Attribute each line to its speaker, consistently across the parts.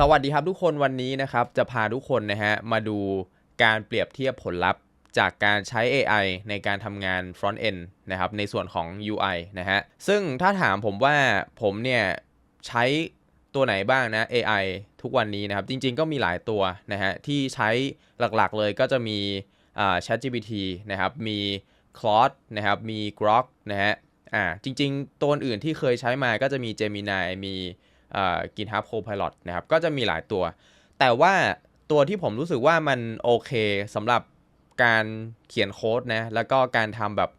Speaker 1: สวัสดีครับทุกคนวันนี้นะครับจะพาทุกคนนะฮะมาดูการเปรียบเทียบผลลัพธ์ จากการใช้ AI ในการทำงาน front end นะครับในส่วนของ UI นะฮะซึ่งถ้าถามผมว่าผมเนี่ยใช้ตัวไหนบ้างนะ AI ทุกวันนี้นะครับ จริงๆก็มีหลายตัวนะฮะที่ใช้หลักๆเลยก็จะมี ChatGPT นะครับมี Claude นะครับมี Grok นะฮะอ่าจริงๆ ตัวอื่นที่เคยใช้มาก็จะมี Gemini มี อ่า GitHub Copilot นะครับ ก็จะมีหลายตัว แต่ว่าตัวที่ผมรู้สึกว่ามันโอเคสำหรับการเขียนโค้ดนะ แล้วก็การทำแบบ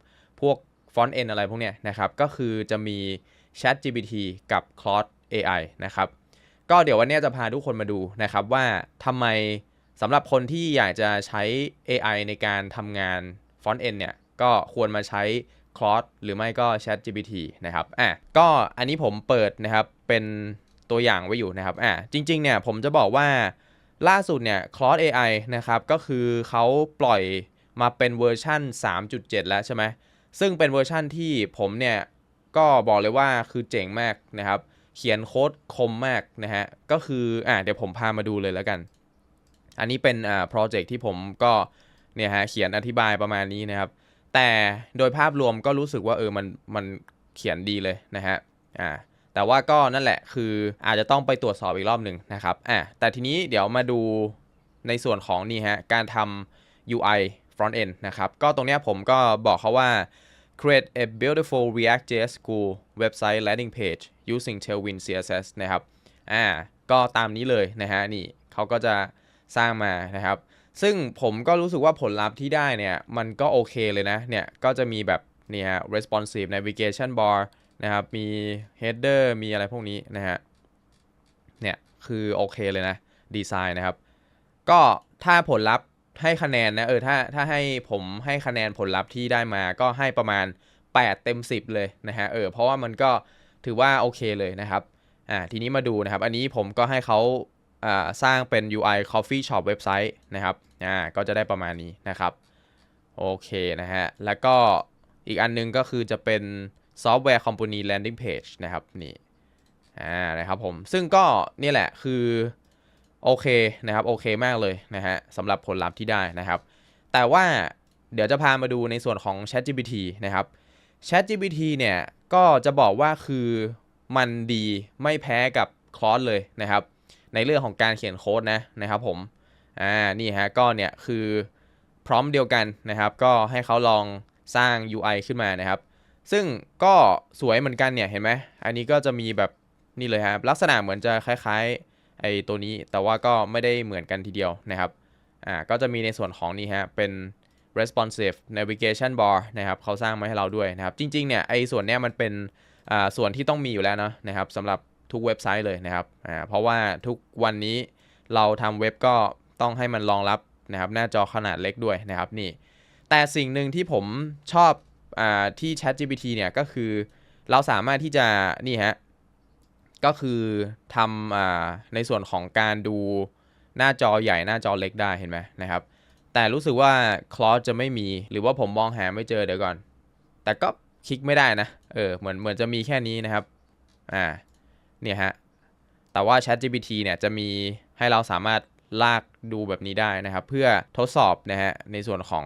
Speaker 1: พวกฟอนต์เอ็นอะไรพวกเนี้ยนะครับ ก็คือจะมี Chat GPT กับ Claude AI นะครับ ก็เดี๋ยววันนี้จะพาทุกคนมาดูนะครับว่าทำไมสำหรับคนที่อยากจะใช้ AI ในการทำงานฟอนต์เอ็นเนี่ย ก็ควรมาใช้ Claude หรือไม่ก็ Chat GPT นะครับ อะ ก็อันนี้ผมเปิดนะครับเป็น ตัวอย่างไว้อยู่นะครับอะจริงๆเนี่ยผมจะบอกว่าล่าสุดเนี่ย Claude AI นะครับ ก็คือเขาปล่อยมาเป็นเวอร์ชั่น 3.7 แล้วใช่ไหมซึ่งเป็นเวอร์ชั่นที่ผมเนี่ยก็บอกเลยว่าคือเจ๋งมากนะครับ เขียนโค้ดคมมากนะฮะ ก็คืออ่าเดี๋ยวผมพามาดูเลยแล้วกัน อันนี้เป็นอ่าโปรเจกต์ที่ผมก็เนี่ยฮะเขียนอธิบายประมาณนี้นะครับ แต่โดยภาพรวมก็รู้สึกว่าเออมันมันเขียนดีเลยนะฮะอ่า แต่ว่าก็นั่นแหละคืออาจจะต้องไปตรวจสอบอีกรอบหนึ่งนะครับอะแต่ทีนี้เดี๋ยวมาดูในส่วนของนี่ฮะการทำ UI front end นะครับ ก็ตรงเนี้ยผมก็บอกเขาว่า create a beautiful React.js school website landing page using Tailwind CSS นะครับ อ่า ก็ตามนี้เลยนะฮะ นี่เขาก็จะสร้างมานะครับ ซึ่งผมก็รู้สึกว่าผลลัพธ์ที่ได้เนี่ย มันก็โอเคเลยนะ เนี่ย ก็จะมีแบบนี่ฮะ responsive navigation bar นะครับ มี header มีอะไรพวกนี้นะฮะ เนี่ยคือโอเคเลยนะดีไซน์นะครับ ก็ถ้าผลลัพธ์ให้คะแนนนะเออถ้าถ้าให้ผมให้คะแนนผลลัพธ์ที่ได้มาก็ให้ประมาณ 8 เต็ม 10 เลยนะฮะเออเพราะว่ามันก็ถือว่าโอเคเลยนะครับอ่าทีนี้มาดูนะครับ อันนี้ผมก็ให้เขาอ่าสร้างเป็น UI Coffee Shop เว็บไซต์นะครับอ่าก็จะได้ประมาณนี้นะครับโอเคนะฮะแล้วก็อีกอันนึงก็คือจะเป็น ซอฟต์แวร์คอมพานีแลนดิ้งเพจนะครับนี่อ่านะครับผมซึ่งก็นี่แหละคือโอเคนะครับโอเคมากเลยนะฮะสำหรับผลลัพธ์ที่ได้นะครับ แต่ว่าเดี๋ยวจะพามาดูในส่วนของ ChatGPT นะครับ ChatGPT เนี่ยก็จะบอกว่าคือมันดีไม่แพ้กับคลอสเลยนะครับ ในเรื่องของการเขียนโค้ดนะนะครับผมอ่านี่ฮะก็เนี่ยคือพร้อมเดียวกันนะครับ ก็ให้เขาลองสร้าง UI ขึ้นมานะครับ ซึ่งก็สวยเหมือนกันเนี่ยเห็นไหมอันนี้ก็จะมีแบบนี่เลยครับลักษณะเหมือนจะคล้ายๆไอ้ตัวนี้แต่ว่าก็ไม่ได้เหมือนกันทีเดียวนะครับอ่าก็จะมีในส่วนของนี่ฮะเป็น responsive navigation bar นะครับเขาสร้างมาให้เราด้วยนะครับ จริงๆเนี่ยไอ้ส่วนเนี้ยมันเป็นอ่าส่วนที่ต้องมีอยู่แล้วเนาะนะครับสำหรับทุกเว็บไซต์เลยนะครับอ่าเพราะว่าทุกวันนี้เราทำเว็บก็ต้องให้มันรองรับนะครับหน้าจอขนาดเล็กด้วยนะครับนี่แต่สิ่งหนึ่งที่ผมชอบ อ่าที่ ChatGPT เนี่ยก็คือเราสามารถที่จะนี่ฮะก็คือทำอ่าในส่วนของการดูหน้าจอใหญ่หน้าจอเล็กได้เห็นไหมนะครับ แต่รู้สึกว่า Claude จะไม่มีหรือว่าผมมองหาไม่เจอเดี๋ยวก่อน แต่ก็คลิกไม่ได้นะเออเหมือนเหมือนจะมีแค่นี้นะครับอ่าเนี่ยฮะแต่ว่า ChatGPT เนี่ยจะมีให้เราสามารถ ลากดูแบบนี้ได้นะครับ เพื่อทดสอบนะฮะในส่วนของ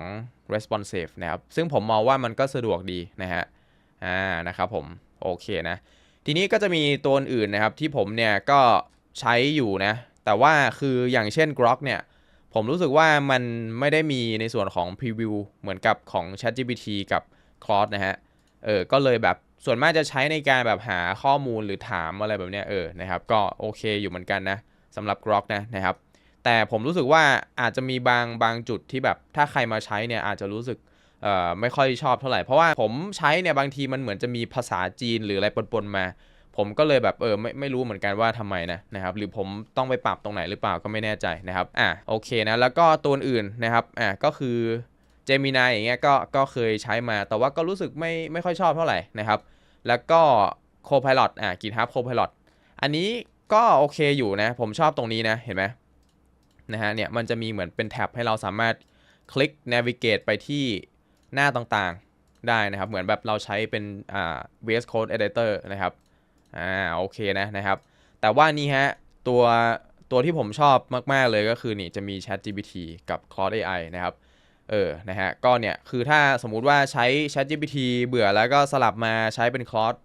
Speaker 1: responsive นะครับซึ่งผมมองว่ามันก็สะดวกดีนะฮะอ่านะครับผมโอเคนะ ทีนี้ก็จะมีตัวอื่นนะครับที่ผมเนี่ยก็ใช้อยู่นะ แต่ว่าคืออย่างเช่น Grok เนี่ย ผมรู้สึกว่ามันไม่ได้มีในส่วนของ preview เหมือนกับของ ChatGPT กับ Claude นะฮะเออก็เลยแบบส่วนมากจะใช้ในการแบบหาข้อมูลหรือถามอะไรแบบเนี้ยเออนะครับ ก็โอเคอยู่เหมือนกันนะสำหรับ Grok นะนะครับ แต่ผมรู้สึกว่าอาจจะมีบางบางจุดที่แบบถ้าใครมาใช้เนี่ยอาจจะรู้สึกไม่ค่อยชอบเท่าไหร่เพราะว่าผมใช้เนี่ยบางทีมันเหมือนจะมีภาษาจีนหรืออะไรปนๆมา ผมก็เลยแบบเออไม่ไม่รู้เหมือนกันว่าทำไมนะนะครับหรือผมต้องไปปรับตรงไหนหรือเปล่าก็ไม่แน่ใจนะครับอะโอเคนะแล้วก็ตัวอื่นนะครับอะก็คือ Gemini อย่างเงี้ยก็ก็เคยใช้มา แต่ว่าก็รู้สึกไม่ไม่ค่อยชอบเท่าไหร่นะครับแล้วก็ Copilot อะ GitHub Copilot อันนี้ก็โอเคอยู่นะ ผมชอบตรงนี้นะเห็นไหม นะฮะเนี่ยมันจะมีเหมือนเป็นแท็บให้เราสามารถคลิก navigate ไปที่หน้าต่างๆได้นะครับ เหมือนแบบเราใช้เป็นอ่า VS Code Editor นะครับอ่าโอเคนะนะครับ แต่ว่านี่ฮะตัวตัวที่ผมชอบมาก ๆ เลยก็คือนี่จะมี Chat GPT กับ Claude AI นะครับ เออ นะฮะ ก็เนี่ย คือถ้าสมมุติว่าใช้ Chat GPT เบื่อแล้วก็สลับมาใช้เป็น Claude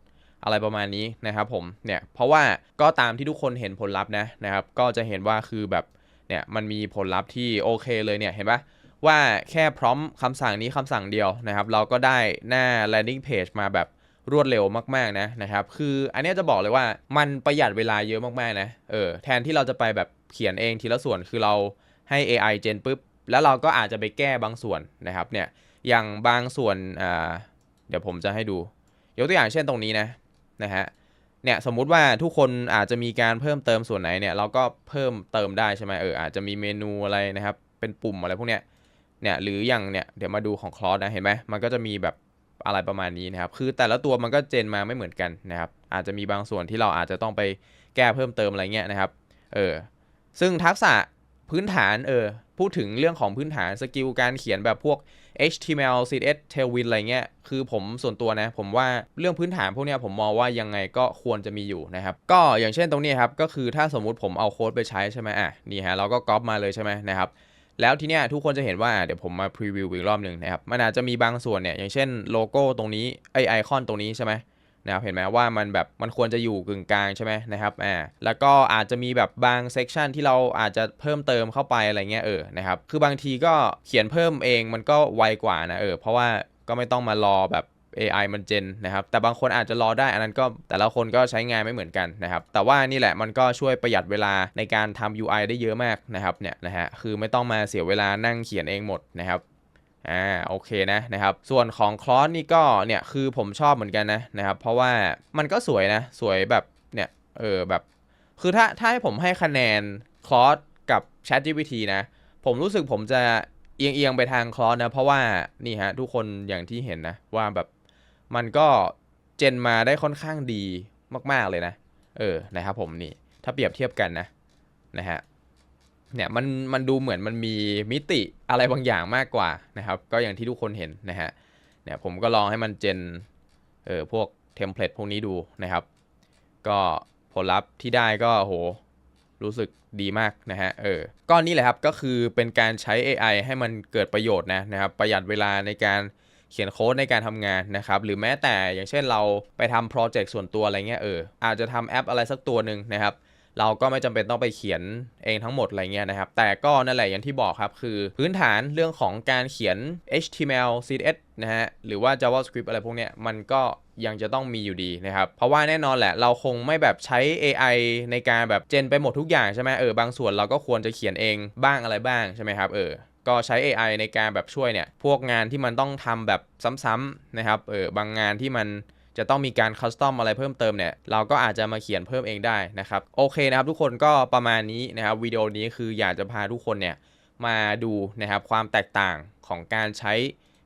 Speaker 1: อะไรประมาณนี้นะครับผม เนี่ย เพราะว่าก็ตามที่ทุกคนเห็นผลลัพธ์นะนะครับ ก็จะเห็นว่าคือแบบ เนี่ยมันมีผลลัพธ์ที่โอเคเลยเนี่ยเห็นปะว่าแค่พร้อมคำสั่งนี้คำสั่งเดียวนะครับ เราก็ได้หน้า landing page มาแบบรวดเร็วมากๆนะนะครับคืออันนี้จะบอกเลยว่ามันประหยัดเวลาเยอะมากๆนะเออแทนที่เราจะไปแบบเขียนเองทีละส่วนคือเราให้ AI เจนปุ๊บแล้วเราก็อาจจะไปแก้บางส่วนนะครับเนี่ยอย่างบางส่วนเดี๋ยวผมจะให้ดู ยกตัวอย่างเช่นตรงนี้นะนะฮะ เนี่ยสมมุติว่าทุกคนอาจจะมีการเพิ่มเติมส่วนไหนเนี่ยเราก็เพิ่มเติมได้ใช่ไหมเอออาจจะมีเมนูอะไรนะครับเป็นปุ่มอะไรพวกเนี้ยเนี่ยหรืออย่างเนี่ยเดี๋ยวมาดูของคลอสนะเห็นไหมมันก็จะมีแบบอะไรประมาณนี้นะครับคือแต่ละตัวมันก็เจนมาไม่เหมือนกันนะครับอาจจะมีบางส่วนที่เราอาจจะต้องไปแก้เพิ่มเติมอะไรเงี้ยนะครับเออซึ่งทักษะพื้นฐานเออ พูดถึงเรื่องของพื้นฐานสกิลการเขียนแบบพวก HTML CSS Tailwind อะไรเงี้ย คือผมส่วนตัวนะ ผมว่าเรื่องพื้นฐานพวกเนี้ยผมมองว่ายังไงก็ควรจะมีอยู่นะครับ ก็อย่างเช่นตรงนี้ครับ ก็คือถ้าสมมุติผมเอาโค้ดไปใช้ใช่ไหมอะ นี่ฮะ เราก็ก๊อปมาเลยใช่ไหมนะครับ แล้วทีเนี้ยทุกคนจะเห็นว่าเดี๋ยวผมมาพรีวิวอีกรอบหนึ่งนะครับ มันอาจจะมีบางส่วนเนี่ย อย่างเช่นโลโก้ตรงนี้ไอไอคอนตรงนี้ใช่ไหม นะครับเห็นไหมว่ามันแบบมันควรจะอยู่กึ่งกลางใช่ไหมนะครับอ่าแล้วก็อาจจะมีแบบบางเซกชันที่เราอาจจะเพิ่มเติมเข้าไปอะไรเงี้ยเออนะครับคือบางทีก็เขียนเพิ่มเองมันก็ไวกว่านะเออเพราะว่าก็ไม่ต้องมารอแบบ AI มันเจนนะครับแต่บางคนอาจจะรอได้อันนั้นก็แต่ละคนก็ใช้งานไม่เหมือนกันนะครับแต่ว่านี่แหละมันก็ช่วยประหยัดเวลาในการทำ UI ได้เยอะมากนะครับเนี่ยนะฮะคือไม่ต้องมาเสียเวลานั่งเขียนเองหมดนะครับ อ่าโอเคนะนะครับส่วนของคลอสนี่ก็เนี่ยคือผมชอบเหมือนกันนะนะครับเพราะว่ามันก็สวยนะสวยแบบเนี่ยเออแบบคือถ้าถ้าให้ผมให้คะแนนคลอสกับ Chat GPT นะ ผมรู้สึกผมจะเอียงเอียงไปทางคลอสนะ เพราะว่านี่ฮะทุกคนอย่างที่เห็นนะ ว่าแบบมันก็เจนมาได้ค่อนข้างดีมาก ๆ เลยนะ เออนะครับผมนี่ ถ้าเปรียบเทียบกันนะ นะฮะ เนี่ยมันมันดูเหมือนมันมีมิติอะไรบางอย่างมากกว่านะครับ ก็อย่างที่ทุกคนเห็นนะฮะเนี่ยผมก็ลองให้มันเจนเออพวกเทมเพลตพวกนี้ดูนะครับ ก็ผลลัพธ์ที่ได้ก็โหรู้สึกดีมากนะฮะเออก็นี่แหละครับก็คือเป็นการใช้ AI ให้มันเกิดประโยชน์นะนะครับ ประหยัดเวลาในการเขียนโค้ดในการทำงานนะครับ หรือแม้แต่อย่างเช่นเราไปทำโปรเจกต์ส่วนตัวอะไรเงี้ยเอออาจจะทำแอปอะไรสักตัวหนึ่งนะครับ เราก็ไม่จำเป็นต้องไปเขียนเองทั้งหมดอะไรเงี้ยนะครับ แต่ก็นั่นแหละอย่างที่บอกครับ คือพื้นฐานเรื่องของการเขียน HTML CSS นะฮะ หรือว่า JavaScript อะไรพวกเนี้ย มันก็ยังจะต้องมีอยู่ดีนะครับ เพราะว่าแน่นอนแหละ เราคงไม่แบบใช้ AI ในการแบบเจนไปหมดทุกอย่างใช่ไหมเออบางส่วนเราก็ควรจะเขียนเองบ้างอะไรบ้างใช่ไหมครับเออก็ใช้ AI ในการแบบช่วยเนี่ย พวกงานที่มันต้องทำแบบซ้ำๆนะครับ เออบางงานที่มัน จะต้องมีการคัสตอมอะไรเพิ่มเติมเนี่ยเราก็อาจจะมาเขียนเพิ่มเองได้นะครับโอเคนะครับทุกคนก็ประมาณนี้นะครับวิดีโอนี้คืออยากจะพาทุกคนเนี่ยมาดูนะครับความแตกต่างของการใช้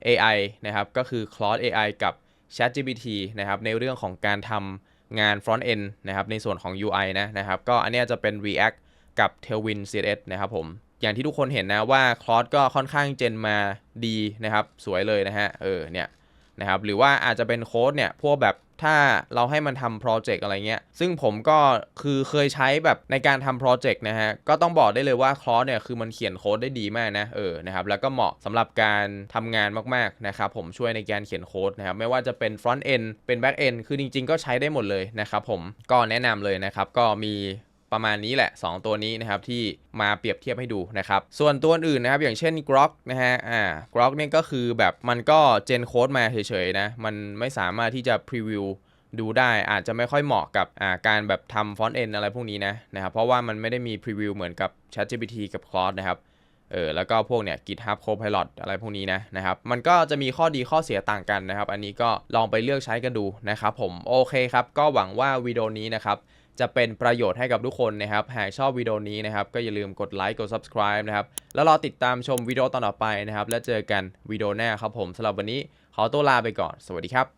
Speaker 1: AI นะครับก็คือ Claude AI กับ ChatGPT นะครับในเรื่องของการทำงาน front end นะครับในส่วนของ UI นะนะครับก็อันนี้จะเป็น React กับ Tailwind CSS นะครับผมอย่างที่ทุกคนเห็นนะว่า Claude ก็ค่อนข้างเจนมาดีนะครับสวยเลยนะฮะเออเนี่ย นะครับหรือว่าอาจจะเป็นโค้ดเนี่ยพวกแบบถ้าเราให้มันทำโปรเจกต์อะไรเงี้ย ซึ่งผมก็คือเคยใช้แบบในการทำโปรเจกต์นะฮะ ก็ต้องบอกได้เลยว่าคลอสเนี่ยคือมันเขียนโค้ดได้ดีมากนะ เออ นะครับ แล้วก็เหมาะสำหรับการทำงานมากๆนะครับ ผมช่วยในการเขียนโค้ดนะครับ ไม่ว่าจะเป็น front end เป็น back end คือจริงๆ ก็ใช้ได้หมดเลยนะครับผม ก็แนะนำเลยนะครับ ก็มี ประมาณนี้แหละ 2 ตัวนี้นะครับที่มาเปรียบเทียบให้ดูนะครับ ส่วนตัวอื่นนะครับ อย่างเช่น Grok นะฮะอ่า Grok เนี่ยก็คือแบบมันก็เจนโค้ดมาเฉยๆนะ มันไม่สามารถที่จะพรีวิวดูได้อาจจะไม่ค่อยเหมาะกับาการแบบทำฟอนต์เอ็นอะไรพวกนี้นะนะครับ เพราะว่ามันไม่ได้มีพรีวิวเหมือนกับ ChatGPT กับ Claude นะครับเออแล้วก็พวกเนี่ย GitHub Copilot อะไรพวกนี้นะนะครับ มันก็จะมีข้อดีข้อเสียต่างกันนะครับ อันนี้ก็ลองไปเลือกใช้กันดูนะครับผม โอเคครับ ก็หวังว่าวิดีโอนี้นะครับ จะเป็นประโยชน์ให้กับทุกคนนะครับ หากชอบวิดีโอนี้นะครับ ก็อย่าลืมกดไลค์กด subscribe นะครับ แล้วรอติดตามชมวิดีโอตอนต่อไปนะครับ แล้วเจอกันวิดีโอหน้าครับผมสำหรับวันนี้ขอตัวลาไปก่อน สวัสดีครับ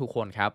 Speaker 1: ทุกคนครับ